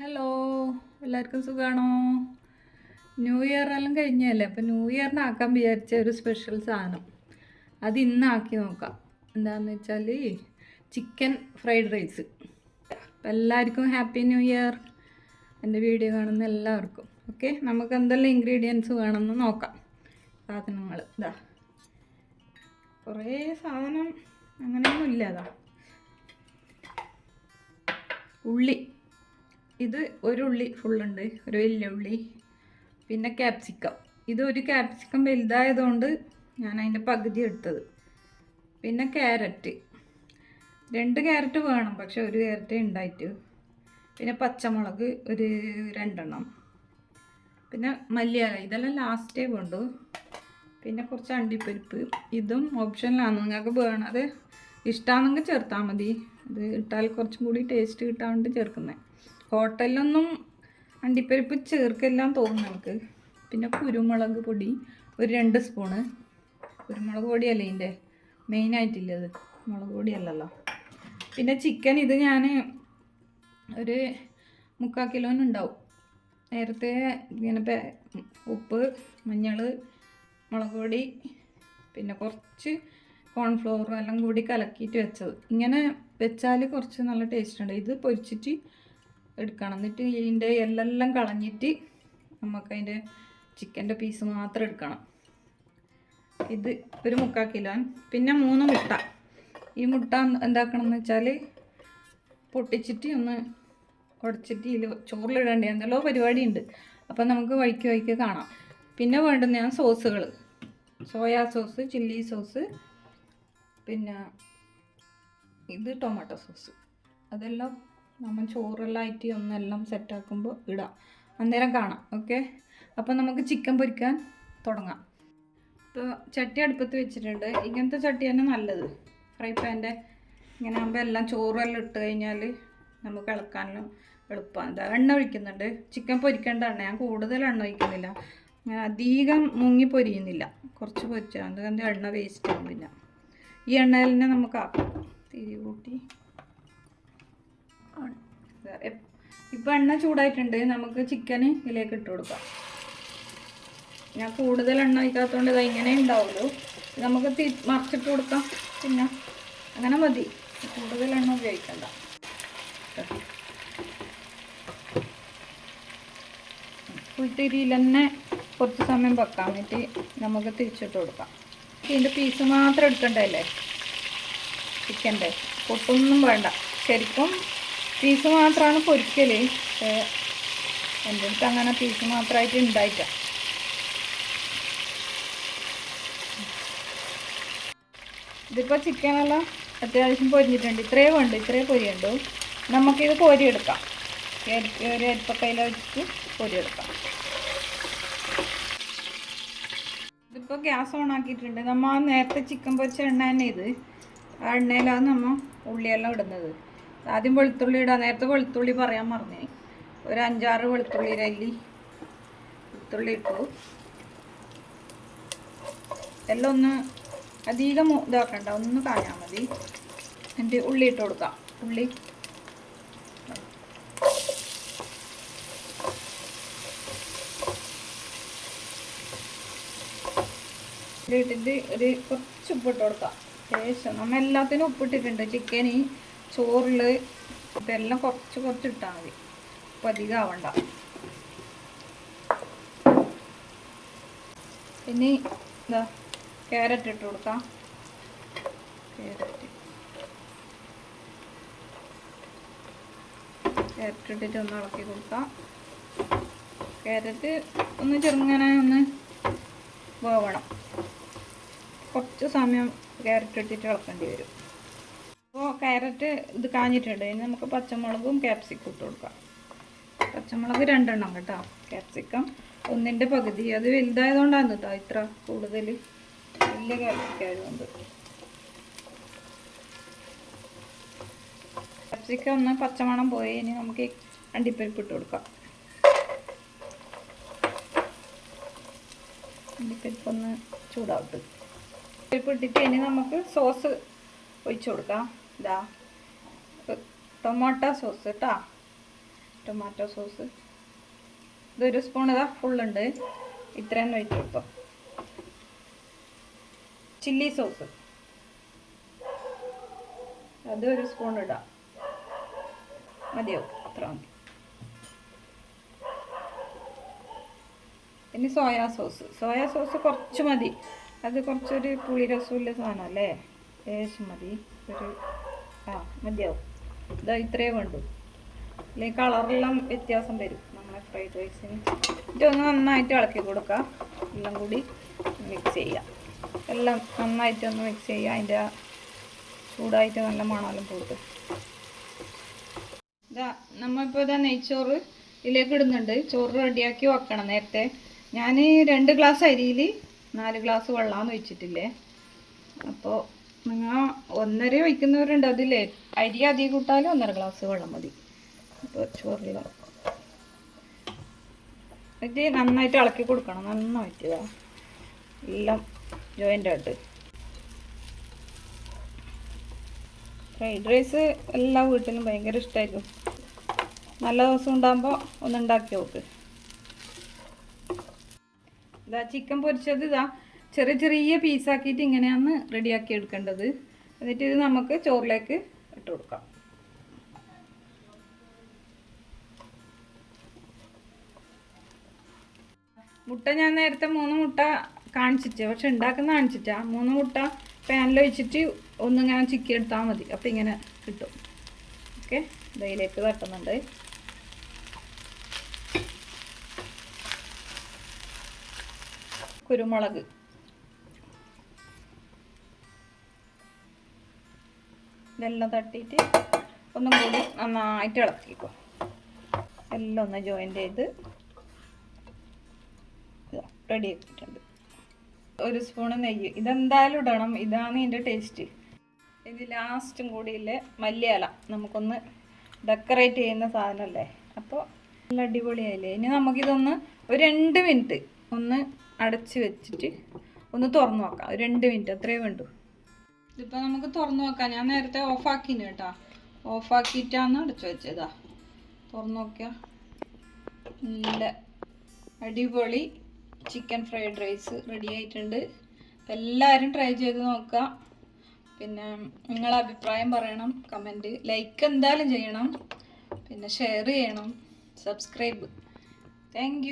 Hello എല്ലാവർക്കും സുഖമാണോ new year എല്ലാം കഴിഞ്ഞല്ലേ? അപ്പം ന്യൂ ഇയറിന് ആക്കാൻ വിചാരിച്ച ഒരു സ്പെഷ്യൽ സാധനം. അത് ഇന്ന് ആക്കി നോക്കാം. എന്താണെന്ന് വെച്ചാൽ ചിക്കൻ ഫ്രൈഡ് റൈസ് അപ്പം എല്ലാവർക്കും ഹാപ്പി ന്യൂ ഇയർ എന്റെ വീഡിയോ കാണുന്ന എല്ലാവർക്കും. ഓക്കെ നമുക്ക് എന്തെല്ലാം ഇൻഗ്രീഡിയൻസ് വേണമെന്ന് നോക്കാം. സാധനങ്ങൾ ഇതാ കുറേ സാധനം അങ്ങനെയൊന്നും ഇല്ല അതാ ഉള്ളി. ഇത് ഒരു ഉള്ളി ഫുള്ളുണ്ട് ഒരു വലിയ ഉള്ളി പിന്നെ ക്യാപ്സിക്കം ഇത് ഒരു ക്യാപ്സിക്കം വലുതായതുകൊണ്ട് ഞാൻ അതിന്റെ പകുതി എടുത്തത്. പിന്നെ ക്യാരറ്റ് രണ്ട് ക്യാരറ്റ് വേണം പക്ഷെ ഒരു ക്യാരറ്റ് ഉണ്ടായിട്ട്. പിന്നെ പച്ചമുളക് ഒരു രണ്ടെണ്ണം. പിന്നെ മല്ലിയാല ഇതെല്ലാം ലാസ്റ്റേ വേണ്ടു. പിന്നെ കുറച്ച് അണ്ടിപ്പരിപ്പ്. ഇതും ഓപ്ഷനിലാണ് നിങ്ങൾക്ക് വേണത് ഇഷ്ടമാണെങ്കിൽ ചേർത്താൽ മതി. ഇത് ഇട്ടാൽ കുറച്ചും കൂടി ടേസ്റ്റ് കിട്ടാൻ വേണ്ടി ചേർക്കുന്നത് ഹോട്ടലിലൊന്നും അണ്ടിപ്പരിപ്പ് ചേർക്കെല്ലാം തോന്നും നമുക്ക്. പിന്നെ കുരുമുളക് പൊടി ഒരു രണ്ട് സ്പൂണ് കുരുമുളക് പൊടിയല്ലേ ഇതിന്റെ? മെയിനായിട്ടില്ലത് മുളക് പൊടിയല്ലല്ലോ. പിന്നെ ചിക്കൻ ഇത് ഞാൻ ഒരു മുക്കാൽ കിലോനുണ്ടാവും നേരത്തെ ഇങ്ങനെ ഉപ്പ് മഞ്ഞൾ മുളക് പൊടി പിന്നെ കുറച്ച് കോൺഫ്ലവർ എല്ലാം കൂടി കലക്കിയിട്ട് വെച്ചത്. ഇങ്ങനെ വെച്ചാൽ കുറച്ച് നല്ല ടേസ്റ്റ് ഉണ്ട്. ഇത് പൊരിച്ചിട്ട് എടുക്കണം. എന്നിട്ട് ഇതിന്റെ എല്ലെല്ലാം കളഞ്ഞിട്ട് നമുക്കതിന്റെ ചിക്കന്റെ പീസ് മാത്രം എടുക്കണം. ഇത് ഒരു മുക്കാൽ കിലോ പിന്നെ മൂന്ന് മുട്ട. ഈ മുട്ട എന്താക്കണം എന്ന് വെച്ചാൽ പൊട്ടിച്ചിട്ട് ഒന്ന് ഉടച്ചിട്ട് ഇതിൽ ചോറിലിടേണ്ടി എന്തെല്ലോ പരിപാടി ഉണ്ട് അപ്പം നമുക്ക് വഴിക്ക് വഴിക്ക് കാണാം. പിന്നെ വേണ്ടുന്ന സോസുകൾ സോയാ സോസ് ചില്ലി സോസ് പിന്നെ ഇത് ടൊമാറ്റോ സോസ്. അതെല്ലാം നമ്മൾ ചോറെല്ലാം ആയിട്ട് ഒന്നെല്ലാം സെറ്റാക്കുമ്പോൾ ഇടാം. അന്നേരം കാണാം ഓക്കെ? അപ്പം നമുക്ക് ചിക്കൻ പൊരിക്കാൻ തുടങ്ങാം. ഇപ്പോൾ ചട്ടി അടുപ്പത്ത് വെച്ചിട്ടുണ്ട്. ഇങ്ങനത്തെ ചട്ടി തന്നെ നല്ലത്. ഫ്രൈ പാന്റെ ഇങ്ങനെ ആകുമ്പോൾ എല്ലാം ചോറെല്ലാം ഇട്ട് കഴിഞ്ഞാൽ നമുക്ക് ഇളക്കാനും എളുപ്പമാണ്. ഇതാ എണ്ണ ഒഴിക്കുന്നുണ്ട്. ചിക്കൻ പൊരിക്കേണ്ട എണ്ണ. ഞാൻ കൂടുതൽ എണ്ണ ഒഴിക്കുന്നില്ല. ഞാൻ അധികം മുങ്ങി പൊരിയുന്നില്ല. കുറച്ച് പൊരിച്ചാൽ അതുകൊണ്ട് എണ്ണ വേസ്റ്റ് ആവും പിന്നെ. ഈ എണ്ണയിൽ തന്നെ നമുക്ക് ആക്കാം തിരി കൂട്ടി ഇപ്പം എണ്ണ ചൂടായിട്ടുണ്ട് നമുക്ക് ചിക്കൻ ഇതിലേക്ക് ഇട്ട് കൊടുക്കാം ഞാൻ കൂടുതൽ എണ്ണ ഒഴിക്കാത്തതുകൊണ്ട് ഇത് ഇങ്ങനെ ഉണ്ടാവുള്ളൂ നമുക്ക് തി മറിച്ചിട്ട് കൊടുക്കാം പിന്നെ അങ്ങനെ മതി കൂടുതൽ എണ്ണ ഉപയോഗിക്കണ്ട കുത്തിരിയിൽ തന്നെ കുറച്ച് സമയം വെക്കാൻ വേണ്ടി നമുക്ക് തിരിച്ചിട്ട് കൊടുക്കാം ഇതിന്റെ പീസ് മാത്രം എടുക്കണ്ടല്ലേ? ചിക്കന്റെ പൊട്ടൊന്നും വേണ്ട. ശരിക്കും പീസ് മാത്രമാണ് പൊരിക്കൽ എന്റെ അടുത്ത് അങ്ങനെ പീസ് മാത്രമായിട്ട് ഉണ്ടായിട്ട ഇതിപ്പോൾ ചിക്കനെല്ലാം അത്യാവശ്യം പൊരിഞ്ഞിട്ടുണ്ട്. ഇത്രയും വേണ്ട ഇത്രയും പൊരിയുണ്ടോ നമുക്കിത് പൊരിയെടുക്കാം ഒരു അരിപ്പക്കയിൽ വെച്ചിട്ട് പൊരിയെടുക്കാം. ഇതിപ്പോൾ ഗ്യാസ് ഓൺ ആക്കിയിട്ടുണ്ട്. നമ്മൾ നേരത്തെ ചിക്കൻ പൊരിച്ച എണ്ണ തന്നെ ഇത്. ആ എണ്ണയിലാണ് നമ്മൾ ഉള്ളിയെല്ലാം ഇടുന്നത്. ആദ്യം വെളുത്തുള്ളി ഇടാം. നേരത്തെ വെളുത്തുള്ളി പറയാൻ മറന്നേ. ഒരു അഞ്ചാറ് വെളുത്തുള്ളി അല്ലി വെളുത്തുള്ളി ഇട്ടു. എല്ലാം ഒന്ന് അധികം ഇതാക്കണ്ട. ഒന്ന് കാഞ്ഞാൽ മതി. എന്നിട്ട് ഉള്ളി ഇട്ട് കൊടുക്കാം. ഉള്ളി ഇട്ടിട്ട് ഒരു കുറച്ച് ഉപ്പിട്ട് കൊടുക്കാം. ശേഷം നമ്മൾ എല്ലാത്തിനും ഉപ്പിട്ടിട്ടുണ്ട്. ചിക്കന് ചോറിൽ ഇതെല്ലാം കുറച്ച് കുറച്ച് ഇട്ടാൽ മതി. അപ്പം അധികം ആവണ്ട. ഇനി എന്താ? ക്യാരറ്റ് ഇട്ട് കൊടുക്കാം. ക്യാരറ്റ് ക്യാരറ്റ് ഇട്ടിട്ട് ഒന്ന് ഇളക്കി കൊടുക്കാം. ക്യാരറ്റ് ഒന്ന് ചെറുങ്ങനെ ഒന്ന് വേവണം. കുറച്ച് സമയം ക്യാരറ്റ് ഇട്ടിട്ട് ഇളക്കേണ്ടി വരും. അപ്പോൾ ക്യാരറ്റ് ഇത് കാഞ്ഞിട്ടുണ്ട്. ഇനി നമുക്ക് പച്ചമുളകും ക്യാപ്സിക്കും ഇട്ട് കൊടുക്കാം. പച്ചമുളക് രണ്ടെണ്ണം കേട്ടോ. ക്യാപ്സിക്കം ഒന്നിന്റെ പകുതി. അത് വലുതായതുകൊണ്ടാണ് കേട്ടോ ഇത്ര കൂടുതൽ വലിയ ക്യാപ്സിക്കായതുകൊണ്ട് ക്യാപ്സിക്കം ഒന്ന് പച്ചമണം പോയി. ഇനി നമുക്ക് അണ്ടിപ്പരിപ്പ് ഇട്ട് കൊടുക്കാം. അണ്ടിപ്പരിപ്പൊന്ന് ചൂടാവട്ടെ. പരിപ്പ് ഇട്ടിട്ട് ഇനി നമുക്ക് സോസ് ഒഴിച്ചു കൊടുക്കാം. ഇതാ. ടൊമാറ്റോ സോസ് കേട്ടോ. Tomato sauce. ഇതൊരു സ്പൂൺ ഇതാ ഫുള്ളുണ്ട് ഇത്രയും ഒഴിച്ചു കൊടുത്തോ. Chilli sauce. അത് ഒരു സ്പൂൺ ഇടാം. മതിയോ അത്ര മതി. പിന്നെ സോയാ സോസ്. സോയാ സോസ് കുറച്ച് മതി. അത് കുറച്ചൊരു പുളി രസമുള്ള സാധനം അല്ലേ ലേശം മതി. ഒരു ആ മതിയാവും. ഇതാ ഇത്രയേ വേണ്ടു. അല്ലെങ്കിൽ കളറെല്ലാം വ്യത്യാസം വരും. നമ്മളെ ഫ്രൈഡ് റൈസിന് ഇതൊന്ന് നന്നായിട്ട് ഇളക്കി കൊടുക്കുക എല്ലാം കൂടി മിക്സ് ചെയ്യാം. എല്ലാം നന്നായിട്ടൊന്ന് മിക്സ് ചെയ്യുക അതിന്റെ ചൂടായിട്ട് നല്ല മണമെല്ലാം പോട്ട്. ഇതാ നമ്മളിപ്പോൾ ഇതാ നെയ്ച്ചോറ് ഇതിലേക്ക് ഇടുന്നുണ്ട്. ചോറ് റെഡിയാക്കി വെക്കണം നേരത്തെ. ഞാൻ രണ്ട് ഗ്ലാസ് അരിയിൽ നാല് ഗ്ലാസ് വെള്ളമാണ് വെച്ചിട്ടില്ലേ അപ്പോൾ നിങ്ങൾ ഒന്നര ഒഴിക്കുന്നവരുണ്ട് അതില്ലേ അരി അധികം കൂട്ടാലും ഒന്നര ഗ്ലാസ് വെള്ളം മതി. അപ്പോൾ ചോറില്ല ഇത് നന്നായിട്ട് ഇളക്കി കൊടുക്കണം. നന്നായിട്ട് എല്ലാം ജോയിന്റ് ആയിട്ട്. ഫ്രൈഡ് റൈസ് എല്ലാ വീട്ടിലും ഭയങ്കര ഇഷ്ടമായിരിക്കും നല്ല ദിവസം ഉണ്ടാകുമ്പോൾ ഒന്ന് ഉണ്ടാക്കി നോക്ക്. ഇതാ ചിക്കൻ പൊരിച്ചത് ഇതാ ചെറിയ ചെറിയ പീസാക്കിയിട്ട് ഇങ്ങനെയാണ് റെഡിയാക്കി എടുക്കേണ്ടത്. എന്നിട്ട് ഇത് നമുക്ക് ചോറിലേക്ക് ഇട്ട് കൊടുക്കാം. മുട്ട ഞാൻ നേരത്തെ മൂന്ന് മുട്ട കാണിച്ചിട്ട് പക്ഷെ ഉണ്ടാക്കുന്ന കാണിച്ചിട്ടാ മൂന്ന് മുട്ട പാനിൽ ഒഴിച്ചിട്ട് ഒന്നിങ്ങനെ ചിക്കി എടുത്താൽ മതി. അപ്പം ഇങ്ങനെ കിട്ടും. ഓക്കെ? ഇതിലേക്ക് തട്ടുന്നുണ്ട്. കുരുമുളക്. ഇതെല്ലാം തട്ടിയിട്ട് ഒന്നും കൂടി നന്നായിട്ട് ഇളക്കിക്കോ. എല്ലാം ഒന്ന് ജോയിന്റ് ചെയ്ത് റെഡി ആക്കിയിട്ടുണ്ട്. ഒരു സ്പൂണ് നെയ്യ്. ഇതെന്തായാലും ഇടണം. ഇതാണ് ഇതിന്റെ ടേസ്റ്റ് ഇത് ലാസ്റ്റും കൂടിയില്ലേ മല്ലിയില. നമുക്കൊന്ന് ഡെക്കറേറ്റ് ചെയ്യുന്ന സാധനമല്ലേ? അപ്പോൾ നല്ല അടിപൊളിയായില്ലേ? ഇനി നമുക്കിതൊന്ന് ഒരു രണ്ട് മിനിറ്റ് ഒന്ന് അടച്ച് വെച്ചിട്ട് ഒന്ന് തുറന്നു നോക്കാം. രണ്ട് മിനിറ്റ് അത്രയേ വേണ്ടൂ. ഇതിപ്പോൾ നമുക്ക് തുറന്നു നോക്കാം. ഞാൻ നേരത്തെ ഓഫ് ഓഫാക്കിന് കേട്ടോ. ഓഫാക്കിയിട്ടാണ് അടച്ചു വെച്ചതാ. തുറന്നു നോക്കിയാ. നല്ല അടിപൊളി ചിക്കൻ ഫ്രൈഡ് റൈസ് റെഡി ആയിട്ടുണ്ട്. എല്ലാവരും ട്രൈ ചെയ്ത് നോക്കുക. പിന്നെ നിങ്ങളെ അഭിപ്രായം പറയണം. കമന്റ് ലൈക്ക് എന്തായാലും ചെയ്യണം. പിന്നെ ഷെയർ ചെയ്യണം. Subscribe thank